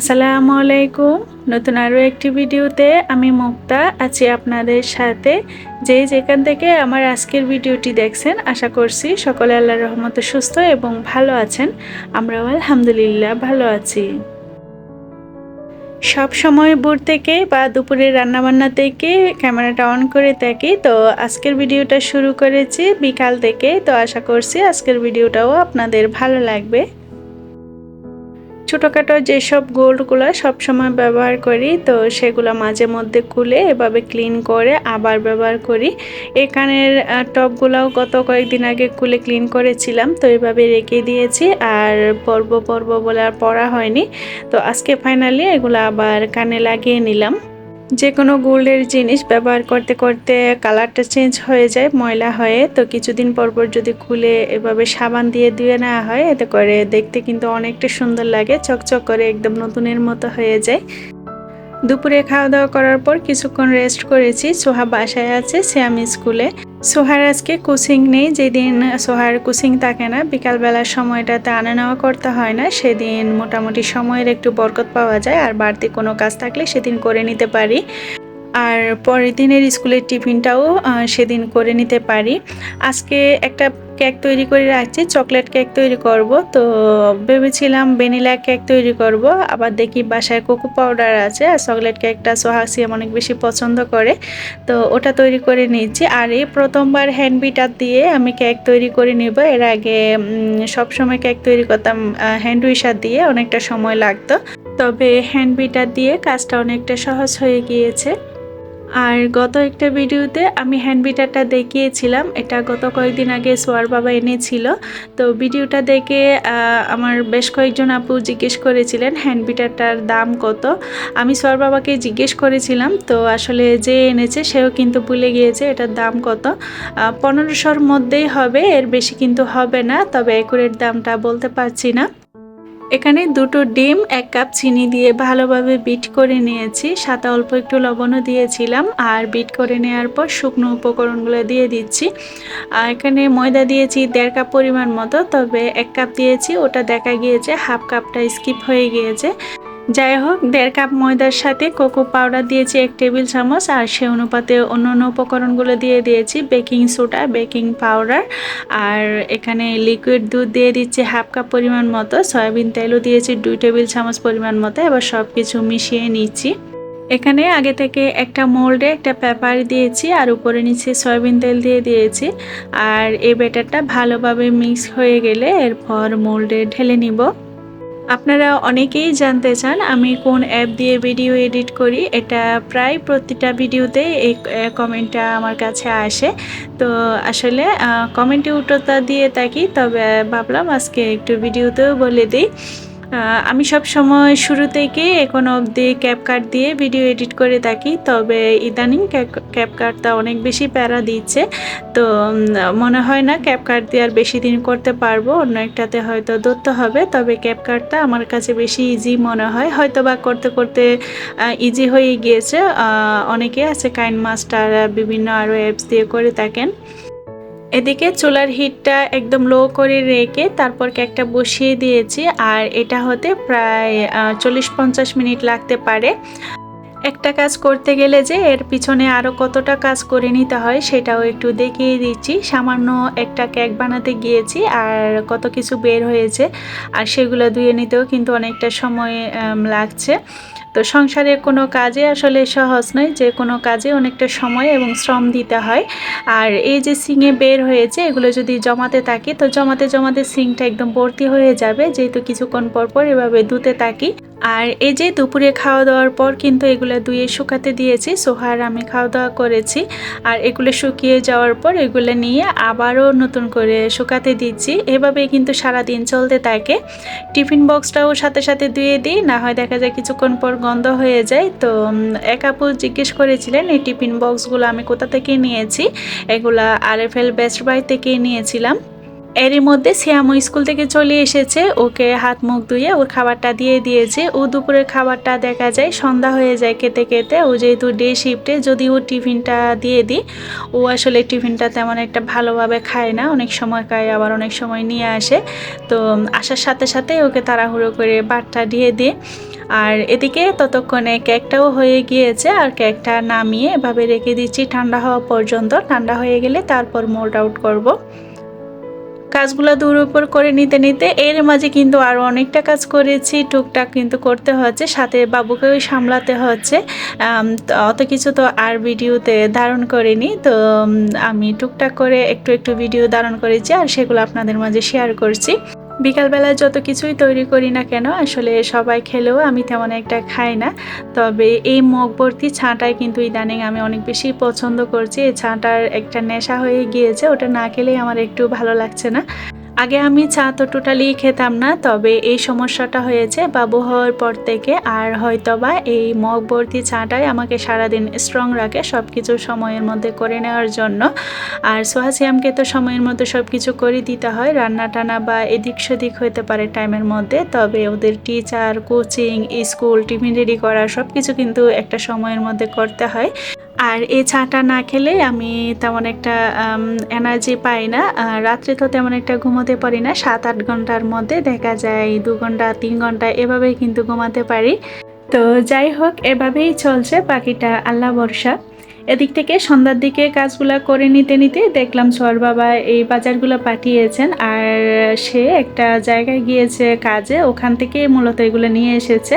আসসালামু আলাইকুম। নতুন আরও একটি ভিডিওতে আমি মুক্তা আছি আপনাদের সাথে। যে যেখান থেকে আমার আজকের ভিডিওটি দেখছেন, আশা করছি সকলে আল্লাহ রহমতে সুস্থ এবং ভালো আছেন। আমরাও আলহামদুলিল্লাহ ভালো আছি। সব সময় ভোর থেকে বা দুপুরে রান্নাবান্না থেকে ক্যামেরাটা অন করে থাকি। তো আজকের ভিডিওটা শুরু করেছি বিকাল থেকে। তো আশা করছি আজকের ভিডিওটাও আপনাদের ভালো লাগবে। ছোটোখাটো যেসব গোল্ডগুলো সবসময় ব্যবহার করি, তো সেগুলো মাঝে মধ্যে খুলে এভাবে ক্লিন করে আবার ব্যবহার করি। এখানের টপগুলোও গত কয়েকদিন আগে খুলে ক্লিন করেছিলাম, তো এভাবে রেখে দিয়েছি আর পর্ব পর্ব বলে আর পড়া হয়নি। তো আজকে ফাইনালি এগুলো আবার কানে লাগিয়ে নিলাম। যে কোনো গোল্ডের জিনিস ব্যবহার করতে করতে কালারটা চেঞ্জ হয়ে যায়, ময়লা হয়ে। তো কিছুদিন পরপর পর যদি খুলে এভাবে সাবান দিয়ে ধুয়ে নেওয়া হয়, এতে করে দেখতে কিন্তু অনেকটা সুন্দর লাগে, চকচক করে একদম নতুনের মতো হয়ে যায়। দুপুরে খাওয়া দাওয়া করার পর কিছুক্ষণ রেস্ট করেছি, সোহা বাসায় আছে শ্যামি স্কুলে। সোহার আজকে কোচিং নেই, যেদিন সোহার কোচিং থাকে না বিকালবেলার সময়টাতে আনা নেওয়া করতে হয় না, সেদিন মোটামুটি সময়ের একটু বরকত পাওয়া যায়, আর বাড়তি কোনো কাজ থাকলে সেদিন করে নিতে পারি। আর পরের দিনের স্কুলের টিফিনটাও সেদিন করে নিতে পারি। আজকে একটা কেক তৈরি করে রাখছি, চকলেট কেক তৈরি করব। তো ভেবেছিলাম ভ্যানিলা কেক তৈরি করব, আবার দেখি বাসায় কোকো পাউডার আছে আর চকলেট কেকটা সোহাসিয়াম অনেক বেশি পছন্দ করে। তো ওটা তৈরি করে নিচ্ছি। আর এই প্রথমবার হ্যান্ড বিটার দিয়ে আমি কেক তৈরি করে নিব। এর আগে সব সময় কেক তৈরি করতাম হ্যান্ড উইশার দিয়ে অনেকটা সময় লাগতো। তবে হ্যান্ড বিটার দিয়ে কাজটা অনেকটা সহজ হয়ে গিয়েছে। আর গত একটা ভিডিওতে আমি হ্যান্ড বিটারটা দেখিয়েছিলাম। এটা গত কয়েকদিন আগে সোয়ার বাবা এনেছিল। তো ভিডিওটা দেখে আমার বেশ কয়েকজন আপু জিজ্ঞেস করেছিলেন হ্যান্ড বিটারটার দাম কত? আমি সোয়ার বাবাকে জিজ্ঞেস করেছিলাম, তো আসলে যে এনেছে সেও কিন্তু ভুলে গিয়েছে এটার দাম কত। পনেরোশোর মধ্যেই হবে, এর বেশি কিন্তু হবে না, তবে একুরেট দামটা বলতে পারছি না। এখানে দুটো ডিম, এক কাপ চিনি দিয়ে ভালোভাবে বিট করে নিয়েছি। সাদা অল্প একটু লবণও দিয়েছিলাম আর বিট করে নেওয়ার পর শুকনো উপকরণগুলো দিয়ে দিচ্ছি। আর এখানে ময়দা দিয়েছি দেড় কাপ পরিমাণ মতো, তবে এক কাপ দিয়েছি। ওটা দেখা গিয়েছে, হাফ কাপটা স্কিপ হয়ে গিয়েছে। যাই হোক, দেড় কাপ ময়দার সাথে কোকো পাউডার দিয়েছি, এক টেবিল চামচ, আর সে অনুপাতে অন্য অন্য উপকরণগুলো দিয়ে দিয়েছি, বেকিং সোডা, বেকিং পাউডার, আর এখানে লিকুইড দুধ দিয়ে দিচ্ছি হাফ কাপ পরিমাণ মতো, সয়াবিন তেলও দিয়েছি দুই টেবিল চামচ পরিমাণ মতো, এবার সব কিছু মিশিয়ে নিচ্ছি। এখানে আগে থেকে একটা মোল্ডে একটা পেপার দিয়েছি, আর উপরে নিচে সয়াবিন তেল দিয়ে দিয়েছি, আর এই ব্যাটারটা ভালোভাবে মিক্স হয়ে গেলে এরপর মোল্ডে ঢেলে নিব। আপনারা অনেকেই জানতে চান আমি কোন অ্যাপ দিয়ে ভিডিও এডিট করি, এটা প্রায় প্রতিটা ভিডিওতে এই কমেন্টটা আমার কাছে আসে। তো আসলে কমেন্টে উত্তরটা দিয়ে থাকি, তবে ভাবলাম আজকে একটু ভিডিওতেও বলে দিই। আমি সব সময় শুরু থেকে এখন অবধি ক্যাপকার্ট দিয়ে ভিডিও এডিট করে থাকি, তবে ইদানিং ক্যাপকার্টটা অনেক বেশি প্যারা দিচ্ছে। তো মনে হয় না ক্যাপকার্ট দিয়ে আর বেশি দিন করতে পারব, অন্য একটাতে হয়তো ধরতে হবে, তবে ক্যাপকার্টটা আমার কাছে বেশি ইজি মনে হয়। হয়তো বা করতে করতে ইজি হয়ে গিয়েছে। অনেকে আছে কাইন মাস্টার বিভিন্ন আরও অ্যাপস দিয়ে করে থাকেন। এদিকে চুলার হিটটা একদম লো করে রেখে তারপর কেকটা বসিয়ে দিয়েছি, আর এটা হতে প্রায় চল্লিশ পঞ্চাশ মিনিট লাগতে পারে। একটা কাজ করতে গেলে যে এর পিছনে আরও কতটা কাজ করে নিতে হয় সেটাও একটু দেখিয়ে দিচ্ছি। সামান্য একটা কেক বানাতে গিয়েছি, আর কত কিছু বের হয়েছে, আর সেগুলো ধুয়ে নিতেও কিন্তু অনেকটা সময় লাগছে। তো সংসারের কোনো কাজে আসলে সহজ নয়, যে কোনো কাজে অনেকটা সময় এবং শ্রম দিতে হয়। আর এই যে সিংয়ে বের হয়েছে, এগুলো যদি জমাতে থাকি, তো জমাতে জমাতে সিংটা একদম ভর্তি হয়ে যাবে। যেহেতু কিছুক্ষণ পর পর এভাবে ধুতে থাকি আর এই যে দুপুরে খাওয়া দাওয়ার পর কিন্তু এগুলো ধুয়ে শুকাতে দিয়েছি, সোহার আমি খাওয়া দাওয়া করেছি। আর এগুলো শুকিয়ে যাওয়ার পর এগুলো নিয়ে আবারও নতুন করে শুকাতে দিচ্ছি। এভাবে কিন্তু সারা দিন চলতে থাকে। টিফিন বক্সটাও সাথে সাথে ধুয়ে দিই, না হয় দেখা যায় কিছুক্ষণ পর গন্ধ হয়ে যায়। তো এক আপু জিজ্ঞেস করেছিলেন, এই টিফিন বক্সগুলো আমি কোথা থেকে নিয়েছি? এগুলা R F L best buy থেকে নিয়েছিলাম। এরই মধ্যে শ্যামও স্কুল থেকে চলে এসেছে। ওকে হাত মুখ ধুয়ে ওর খাবারটা দিয়ে দিয়েছে। ও দুপুরের খাবারটা দেখা যায় সন্ধ্যা হয়ে যায় খেতে খেতে। ও যেহেতু ডে শিফটে যদি ও টিফিনটা দিয়ে দিই, ও আসলে টিফিনটা তেমন একটা ভালোভাবে খায় না। অনেক সময় খায়, আবার অনেক সময় নিয়ে আসে। তো আসার সাথে সাথে ওকে তাড়াহুড়ো করে বাটটা দিয়ে দিই। আর এদিকে ততক্ষণে কেকটাও হয়ে গিয়েছে। আর কেকটা নামিয়ে এভাবে রেখে দিচ্ছি ঠান্ডা হওয়া পর্যন্ত। ঠান্ডা হয়ে গেলে তারপর মোল্ড আউট করব। কাজগুলো দূর উপর করে নিতে নিতে এর মাঝে কিন্তু আরও অনেকটা কাজ করেছি। টুকটাক কিন্তু করতে হচ্ছে, সাথে বাবুকেও সামলাতে হচ্ছে। অত কিছু তো আর ভিডিওতে ধারণ করিনি। তো আমি টুকটাক করে একটু একটু ভিডিও ধারণ করেছি আর সেগুলো আপনাদের মাঝে শেয়ার করছি। বিকালবেলা যত কিছুই তৈরি করি না কেন, আসলে সবাই খেলেও আমি তেমন একটা খাই না। তবে এই মগবর্তী ছাঁটাই কিন্তু ইদানিং আমি অনেক বেশি পছন্দ করছি। এই ছাঁটার একটা নেশা হয়ে গিয়েছে, ওটা না খেলেই আমার একটু ভালো লাগছে না। আগে আমি চা তো টোটালি খেতাম না, তবে এই সমস্যাটা হয়েছে বাবু হওয়ার পর থেকে আর হয়তোবা এই মগবর্তি চাটাই আমাকে সারাদিন স্ট্রং রাখে সব কিছু সময়ের মধ্যে করে নেওয়ার জন্য। আর সোহাসিয়ামকে তো সময়ের মধ্যে সব কিছু করে দিতে হয় রান্না টানা বা এদিক সেদিক হইতে পারে টাইমের মধ্যে, তবে ওদের teacher coaching school tiffin ready করা সব কিছু কিন্তু একটা সময়ের মধ্যে করতে হয়। আর এই চাটা না খেলে আমি তেমন একটা এনার্জি পাই না। রাত্রে তো তেমন একটা ঘুমোতে পারি না। সাত আট ঘণ্টার মধ্যে দেখা যায় দু ঘণ্টা, তিন ঘণ্টা এভাবেই কিন্তু ঘুমাতে পারি। তো যাই হোক, এভাবেই চলছে। পাখিটা আল্লাহ বর্ষা এদিক থেকে সন্ধ্যার দিকে কাজগুলো করে নিতে নিতে দেখলাম সর বাবা এই বাজারগুলো পাঠিয়েছেন, আর সে একটা জায়গায় গিয়েছে কাজে, ওখান থেকে মূলত এগুলো নিয়ে এসেছে,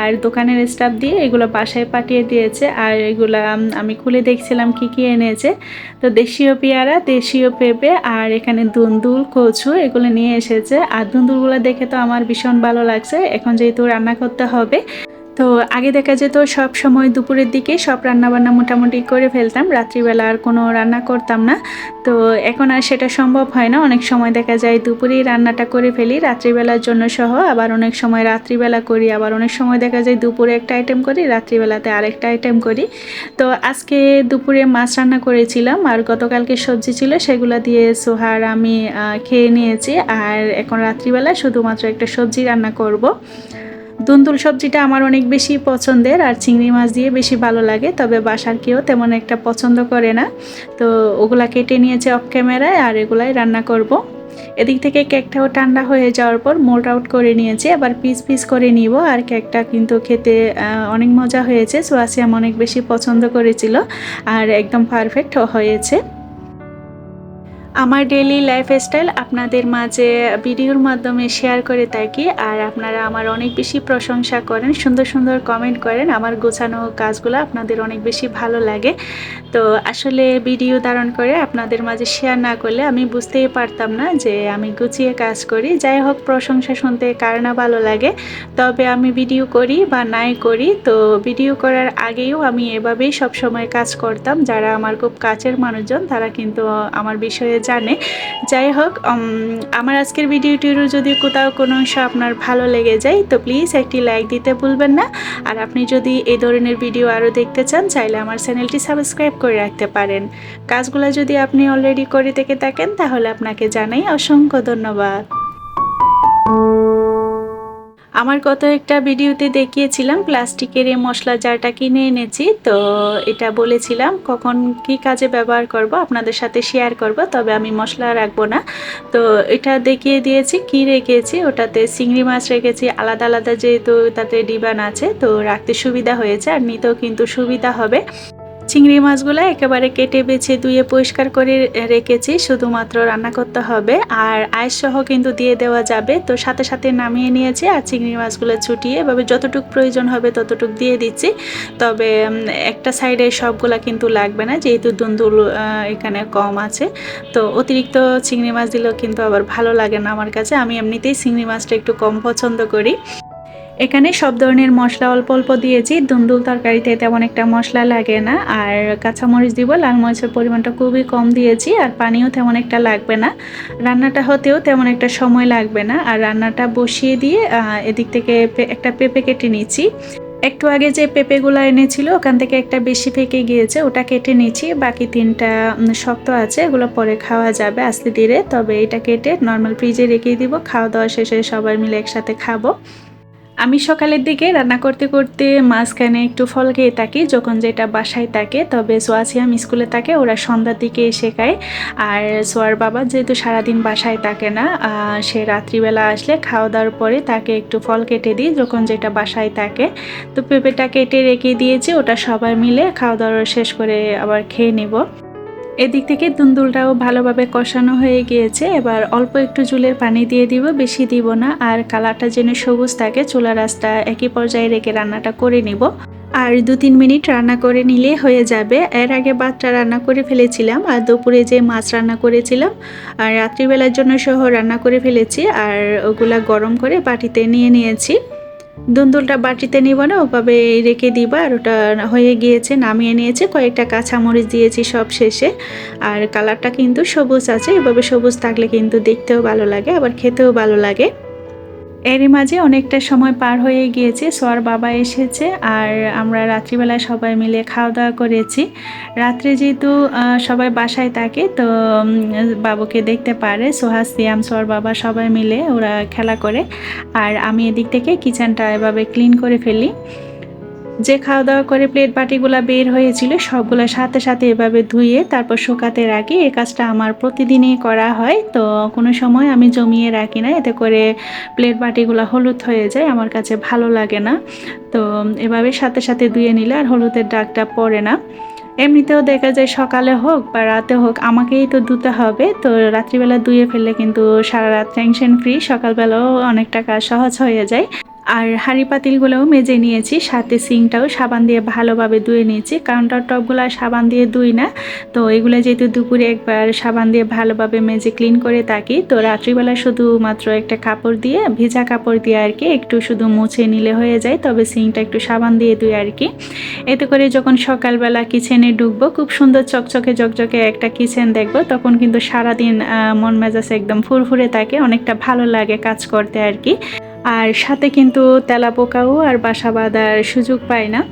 আর দোকানের স্টাফ দিয়ে এগুলো বাসায় পাঠিয়ে দিয়েছে, আর এগুলো আমি খুলে দেখছিলাম কি কি এনেছে। তো দেশীয় পেয়ারা, দেশীয় পেঁপে, আর এখানে দুন্দুল, কচু এগুলো নিয়ে এসেছে, আর দুন্দুলগুলো দেখে তো আমার ভীষণ ভালো লাগছে, এখন যেহেতু রান্না করতে হবে তো আগে দেখা যেত সব সময় দুপুরের দিকে সব রান্নাবান্না মোটামুটি করে ফেলতাম, রাত্রিবেলা আর কোনো রান্না করতাম না তো এখন আর সেটা সম্ভব হয় না, অনেক সময় দেখা যায় দুপুরেই রান্নাটা করে ফেলি, রাত্রিবেলার জন্য সহ, আবার অনেক সময় রাত্রিবেলা করি, আবার অনেক সময় দেখা যায় দুপুরে একটা আইটেম করি, রাত্রিবেলাতে আরেকটা আইটেম করি তো আজকে দুপুরে মাছ রান্না করেছিলাম, আর গতকালকে সবজি ছিল, সেগুলো দিয়ে সোহার আমি খেয়ে নিয়েছি, আর এখন রাত্রিবেলা শুধুমাত্র একটা সবজি রান্না করব। দুন্দুল সবজিটা আমার অনেক বেশি পছন্দের আর চিংড়ি মাছ দিয়ে বেশি ভালো লাগে, তবে বাসার কেউ তেমন একটা পছন্দ করে না তো ওগুলা কেটে নিয়েছে অফ ক্যামেরায় আর এগুলাই রান্না করব। এদিক থেকে কেকটাও ঠান্ডা হয়ে যাওয়ার পর মোল্ড আউট করে নিয়েছি আবার পিস পিস করে নিব আর কেকটা কিন্তু খেতে অনেক মজা হয়েছে সোয়াসিয়াম অনেক বেশি পছন্দ করেছিল আর একদম পারফেক্ট হয়েছে আমার ডেলি লাইফস্টাইল আপনাদের মাঝে ভিডিওর মাধ্যমে শেয়ার করে থাকি। আর আপনারা আমার অনেক বেশি প্রশংসা করেন, সুন্দর সুন্দর কমেন্ট করেন। আমার গোছানো কাজগুলো আপনাদের অনেক বেশি ভালো লাগে। তো আসলে ভিডিও ধারণ করে আপনাদের মাঝে শেয়ার না করলে আমি বুঝতেই পারতাম না যে আমি গুছিয়ে কাজ করি। যাই হোক, প্রশংসা শুনতে কার না ভালো লাগে। তবে আমি ভিডিও করি বা নাই করি। তো ভিডিও করার আগেও আমি এভাবেই সব সময় কাজ করতাম। যারা আমার খুব কাছের মানুষজন, তারা কিন্তু আমার বিষয়ে জানে। যাই হোক আমার আজকের ভিডিওটির যদি কোথাও কোনো অংশ আপনার ভালো লেগে যায়, তো প্লিজ একটি লাইক দিতে ভুলবেন না। আর আপনি যদি এই ধরনের ভিডিও আরও দেখতে চান, চাইলে আমার চ্যানেলটি সাবস্ক্রাইব করে রাখতে পারেন। কাজগুলো যদি আপনি অলরেডি করে থেকে থাকেন, তাহলে আপনাকে জানাই অসংখ্য ধন্যবাদ। আমার কত একটা ভিডিওতে দেখিয়েছিলাম, প্লাস্টিকের এই মশলা জারটা কিনে এনেছি। তো এটা বলেছিলাম, কখন কি কাজে ব্যবহার করব, আপনাদের সাথে শেয়ার করব, তবে আমি মশলা রাখব না। তো এটা দেখিয়ে দিয়েছি, কি রেখেছি, ওটাতে চিংড়ি মাছ রেখেছি, আলাদা আলাদা যেহেতু তাতে ডিবান আছে, তো রাখতে সুবিধা হয়েছে, আর নিতেও কিন্তু সুবিধা হবে। চিংড়ি মাছগুলো একেবারে কেটে বেছে ধুয়ে পরিষ্কার করে রেখেছি, শুধুমাত্র রান্না করতে হবে। আর আইস সহ কিন্তু দিয়ে দেওয়া যাবে। তো সাথে সাথে নামিয়ে নিয়েছি আর চিংড়ি মাছগুলো ছুটিয়ে এভাবে যতটুকু প্রয়োজন হবে ততটুকু দিয়ে দিচ্ছি। তবে একটা সাইডে সবগুলা কিন্তু লাগবে না, যেহেতু দুন্দুল এখানে কম আছে। তো অতিরিক্ত চিংড়ি মাছ দিলেও কিন্তু আবার ভালো লাগে না আমার কাছে। আমি এমনিতেই চিংড়ি মাছটা একটু কম পছন্দ করি। এখানে সব ধরনের মশলা অল্প অল্প দিয়েছি। দুন্দুল তরকারিতে তেমন একটা মশলা লাগে না। আর কাঁচামরিচ দিব, লাল মরিচের পরিমাণটা খুবই কম দিয়েছি, আর পানিও তেমন একটা লাগবে না। রান্নাটা হতেও তেমন একটা সময় লাগবে না। আর রান্নাটা বসিয়ে দিয়ে এদিক থেকে একটা পেঁপে কেটে নিচ্ছি। একটু আগে যে পেঁপেগুলো এনেছিল, ওখান থেকে একটা বেশি পেকে গিয়েছে, ওটা কেটে নিচ্ছি। বাকি তিনটা শক্ত আছে, এগুলো পরে খাওয়া যাবে আস্তে ধীরে। তবে এটা কেটে নর্মাল ফ্রিজে রেখে দিব। খাওয়া দাওয়া শেষে সবাই মিলে একসাথে খাব। আমি সকালের দিকে রান্না করতে করতে মাঝখানে একটু ফল খেয়ে থাকি, যখন যেটা বাসায় থাকে, তবে সোয়াসিয়াম স্কুলে থাকে, ওরা সন্ধ্যার দিকে এসে খায়। আর সোয়ার বাবা যেহেতু সারাদিন বাসায় থাকে না সে রাত্রিবেলা আসলে খাওয়া দাওয়ার পরে তাকে একটু ফল কেটে দিই, যখন যেটা বাসায় থাকে। তো পেঁপেটা কেটে রেখে দিয়েছি, ওটা সবাই মিলে খাওয়া দাওয়া শেষ করে আবার খেয়ে নিব। এদিক থেকে দুন্দুলটাও ভালোভাবে কষানো হয়ে গিয়েছে। এবার অল্প একটু জুলের পানি দিয়ে দিব, বেশি দিব না। আর কালারটা যেন সবুজ থাকে চুলা রাসটা একই পর্যায়ে রেখে রান্নাটা করে নিব। আর দু তিন মিনিট রান্না করে নিলে হয়ে যাবে। এর আগে ভাতটা রান্না করে ফেলেছিলাম, আর দুপুরে যে মাছ রান্না করেছিলাম, আর রাত্রিবেলার জন্য সহ রান্না করে ফেলেছি। আর ওগুলা গরম করে বাটিতে নিয়ে নিয়েছি। দুন্দুলটা বাটিতে নিব না, ওভাবে রেখে দিবা, আর ওটা হয়ে গিয়েছে, নামিয়ে নিয়েছে, কয়েকটা কাঁচামরিচ দিয়েছি সব শেষে। আর কালারটা কিন্তু সবুজ আছে, এভাবে সবুজ থাকলে কিন্তু দেখতেও ভালো লাগে, আবার খেতেও ভালো লাগে। এরই মাঝে অনেকটা সময় পার হয়ে গিয়েছে। সোয়ার বাবা এসেছে আর আমরা রাত্রিবেলায় সবাই মিলে খাওয়া দাওয়া করেছি। রাত্রে যেহেতু সবাই বাসায় থাকে, তো বাবুকে দেখতে পারে। সোহাস, সিয়াম সোয়ার বাবা সবাই মিলে ওরা খেলা করে। আর আমি এদিক থেকে কিচেনটা এভাবে ক্লিন করে ফেলি। যে খাওয়া দাওয়া করে প্লেট বাটিগুলো বের হয়েছিল, সবগুলো সাথে সাথে এভাবে ধুয়ে তারপর শুকাতে রাখি। এই কাজটা আমার প্রতিদিনই করা হয়, তো কোনো সময় আমি জমিয়ে রাখি না। এতে করে প্লেট বাটিগুলো হলুদ হয়ে যায়, আমার কাছে ভালো লাগে না। তো এভাবে সাথে সাথে ধুয়ে নিলে আর হলুদের দাগটা পড়ে না। এমনিতেও দেখা যায় সকালে হোক বা রাতে হোক, আমাকেই তো ধুতে হবে। তো রাত্রিবেলা ধুয়ে ফেললে কিন্তু সারা রাত টেনশন ফ্রি সকালবেলাও অনেকটা কাজ সহজ হয়ে যায়। আর হাঁড়ি পাতিলগুলোও মেজে নিয়েছি, সাথে সিংটাও সাবান দিয়ে ভালোভাবে ধুয়ে নিয়েছি কাউন্টার টপগুলো সাবান দিয়ে ধুই না। তো এগুলো যেহেতু দুপুরে একবার সাবান দিয়ে ভালোভাবে মেজে ক্লিন করে থাকি, তো রাত্রিবেলা শুধুমাত্র একটা কাপড় দিয়ে, ভিজা কাপড় দিয়ে আর কি একটু শুধু মুছে নিলে হয়ে যায়, তবে সিংটা একটু সাবান দিয়ে ধুই আর কি। এতে করে যখন সকালবেলা কিচেনে ঢুকবো, খুব সুন্দর চকচকে চকচকে একটা কিচেন দেখব, তখন কিন্তু সারাদিন মন মেজাজ একদম ফুরফুরে থাকে, অনেকটা ভালো লাগে কাজ করতে আর কি। আর সাথে কিন্তু তেলা পোকাও আর বাসা বাঁধার সুযোগ পায় না।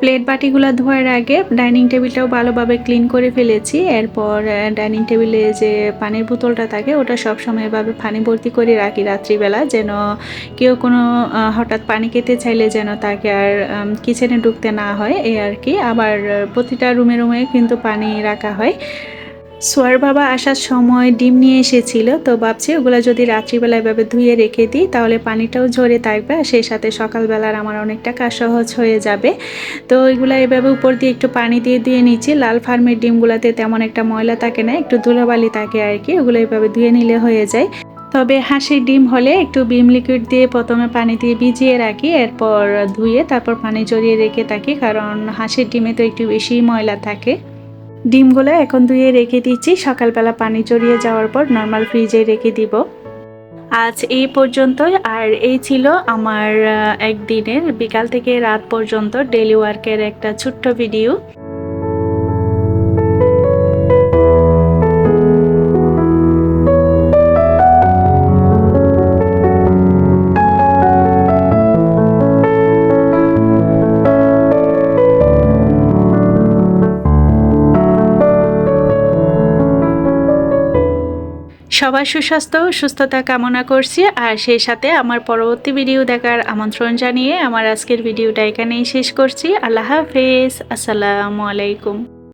প্লেট বাটিগুলো ধোয়ার আগে ডাইনিং টেবিলটাও ভালোভাবে ক্লিন করে ফেলেছি। এরপর ডাইনিং টেবিলে যে পানির বোতলটা থাকে, ওটা সবসময় এভাবে পানি ভর্তি করে রাখি রাত্রিবেলা, যেন কেউ কোনো হঠাৎ পানি খেতে চাইলে যেন তাকে আর কিচেনে ঢুকতে না হয়, এই আর কি। আবার প্রতিটা রুমে রুমে কিন্তু পানি রাখা হয়। সোয়ার বাবা আসার সময় ডিম নিয়ে এসেছিল, তো ভাবছি ওগুলো যদি রাত্রিবেলা এভাবে ধুয়ে রেখে দিই, তাহলে পানিটাও ঝরে থাকবে আর সেই সাথে সকালবেলার আমার অনেকটা কাজ সহজ হয়ে যাবে। তো এগুলো এভাবে উপর দিয়ে একটু পানি দিয়ে ধুয়ে নিচ্ছি, লাল ফার্মের ডিমগুলোতে তেমন একটা ময়লা থাকে না, একটু ধুলোবালি থাকে আর কি, ওগুলো এভাবে ধুয়ে নিলে হয়ে যায়। তবে হাঁসের ডিম হলে একটু বিম লিকুইড দিয়ে প্রথমে পানি দিয়ে ভিজিয়ে রাখি, এরপর ধুয়ে তারপর পানি জড়িয়ে রেখে থাকি, কারণ হাঁসের ডিমে তো একটু বেশি ময়লা থাকে। ডিমগুলো এখন ধুয়ে রেখে দিচ্ছি। সকালবেলা পানি চড়িয়ে যাওয়ার পর নর্মাল ফ্রিজে রেখে দিব। আজ এই পর্যন্ত আর এই ছিল আমার একদিনের, বিকাল থেকে রাত পর্যন্ত ডেলি ওয়ার্কের একটা ছোট্ট ভিডিও সবার সুস্বাস্থ্য, সুস্থতা কামনা করছি। আর সেই সাথে আমার পরবর্তী ভিডিও দেখার আমন্ত্রণ জানিয়ে আমার আজকের ভিডিওটা এখানেই শেষ করছি। আল্লাহ হাফেজ। আসসালামু আলাইকুম।